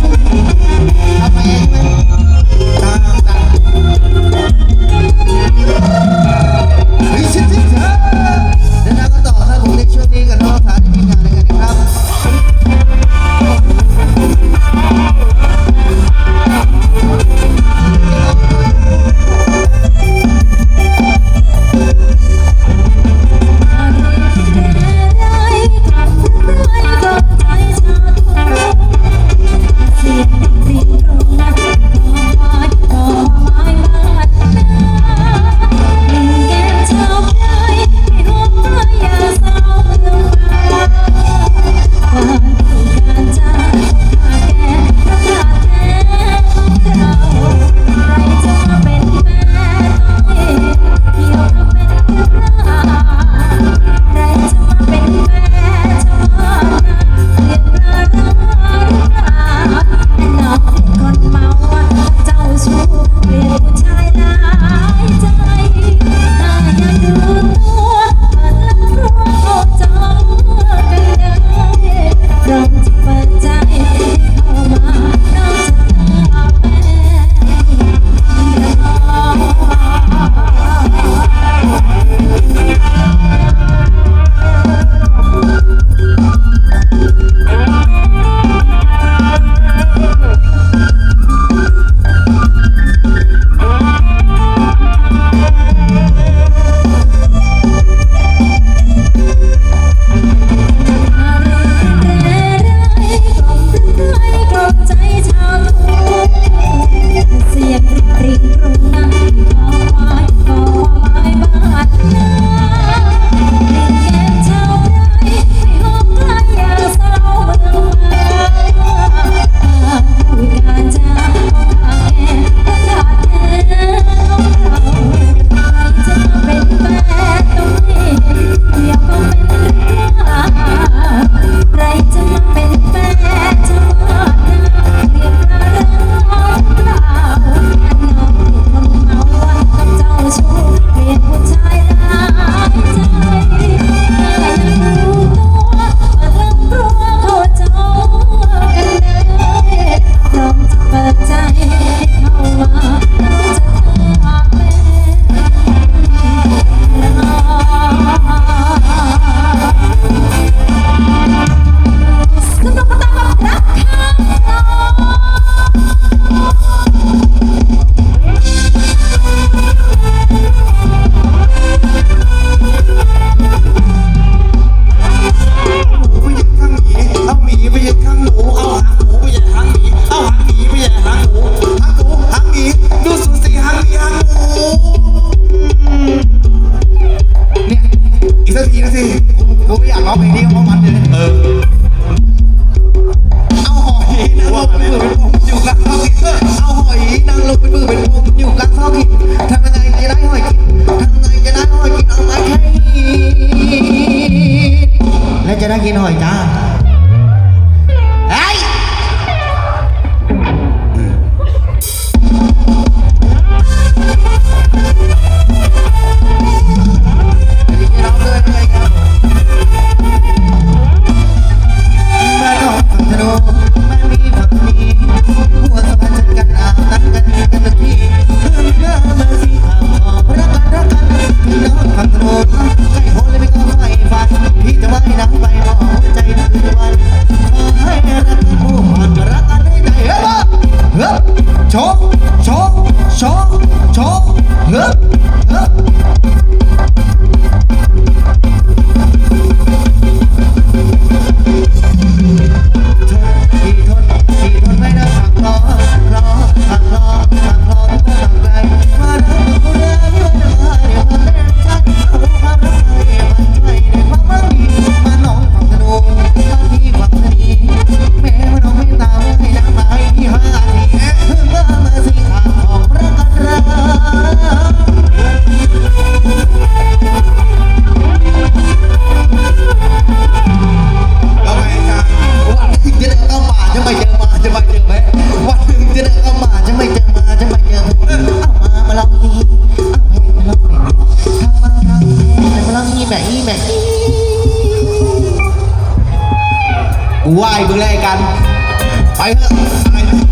A มึงแลกกัน ไปเถอะ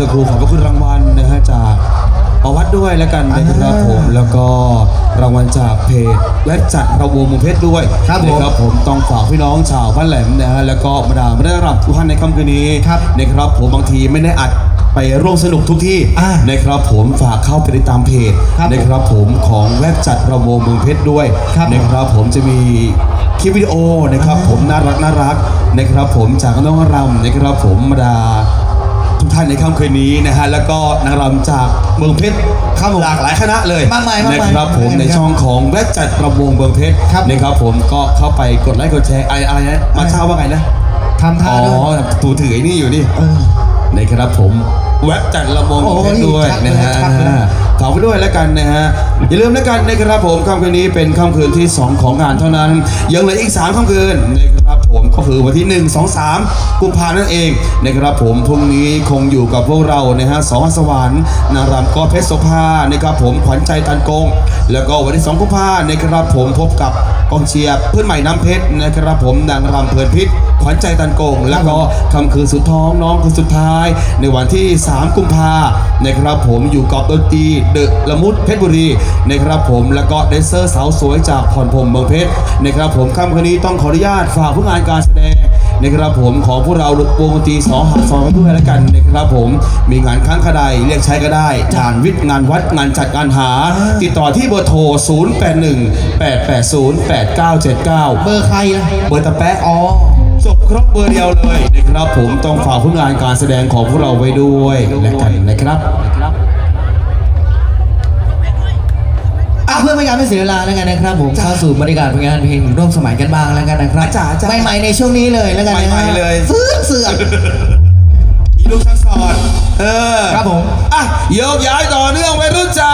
สักครู่ขอบพระคุณรางวัลนะฮะจากประวัติด้วยแล้วกันนะครับผมแล้วก็รางวัลจากเพจและจัดระวงมุมเพชรด้วยครับผมนะครับผมต้องฝากพี่น้องชาวบ้านแหลมนะฮะแล้วก็บรรดาไม่ได้รับทุกท่านในค่ำคืนนี้ครับ นะครับผมบางทีไม่ได้อัดไปร่วมสนุกทุกที่อ่านะครับผมฝากเข้าไปติดตามเพจครับผมนะครับผมของแวบจัดระวงเมืองเพชรด้วยครับผมนะครับผมจะมีคลิปวิดีโอนะครับผมน่ารักน่ารักนะครับผมจากน้องรำนะครับผมบรรดา ทุกท่านในค่ำคืนนี้นะฮะแล้วก็นางรำจากเมืองเพชรครับหลากหลายคณะเลยมากมายมากมายนะครับผมในช่องของแวดจัดระวงเมืองเพชรครับ นะครับผมก็เข้าไปกดไลค์กดแชร์อะไรอะไรนะมาเช่าว่าไงนะทำท่าอ๋อด้วยตูถือไอ้นี่อยู่นี่ เออ นะครับผมแวดจัดระวงเมืองเพชรด้วยโอ้ยนะฮะชัดเลยชัดเลยฝากไว้ด้วยแล้วกันนะฮะ อย่าลืมแล้วกันนะครับผมค่ำคืนนี้เป็นค่ำคืนที่ 2 ของงานเท่านั้น ยังเหลืออีก 3 ค่ำคืนนะครับ ผมก็คือวันที่ 1 2 3 กุมภาพันธ์นั่นเองนะครับผมพรุ่งนี้คงอยู่กับพวกเรานะฮะสองสวรรค์นางรำก็เพชรโสภานะครับผมขวัญใจตันโกง แล้วก็วันที่2กุมภาพันธ์นะครับผมพบกับกองเชียร์เพื่อนใหม่น้ำเพชรนะครับผมนางรำเพลินพิษขวัญใจตันโกง แล้วก็คำคืนสุดท้องน้องคนสุดท้าย ในวันที่ 3 กุมภานะครับผมอยู่กับดนตรีเดอะละมุดเพชรบุรีนะครับผมแล้วก็แดนเซอร์สาวสวยจากพรพรมเมืองเพชรนะครับผมค่ำคืนนี้ต้องขออนุญาตฝากผู้งานการแสดงนะครับผมของพวกเราวงดนตรีสองหักสองกันด้วยแล้วกันนะครับผมมีงานค้างคาใดเรียกใช้ก็ได้งานวิทย์งานวัดงานจัดงานหา ติดต่อที่เบอร์โทร 0 8 1 8 8 0 8 9 7 9 เบอร์ใครล่ะเบอร์ตะแปะอ๋อจบครบเบอร์เดียวเลยนะครับผมต้องฝากผลงานการแสดงของพวกเราไว้ด้วยและกันนะครับ เพื่อไม่ให้การไม่เสียเวลาแล้วกันนะครับผมเข้าสู่บรรยากาศผลงานเพลงร่วมสมัยกันบ้างแล้วกันนะครับจ๋าจ๋าใหม่ๆในช่วงนี้เลยแล้วกันนะฮะใหม่ๆเลย เสือกเสือกอีลูกช่างสอนเออครับผมอะยกย้ายต่อเนื่องไปรุ่นจ๋า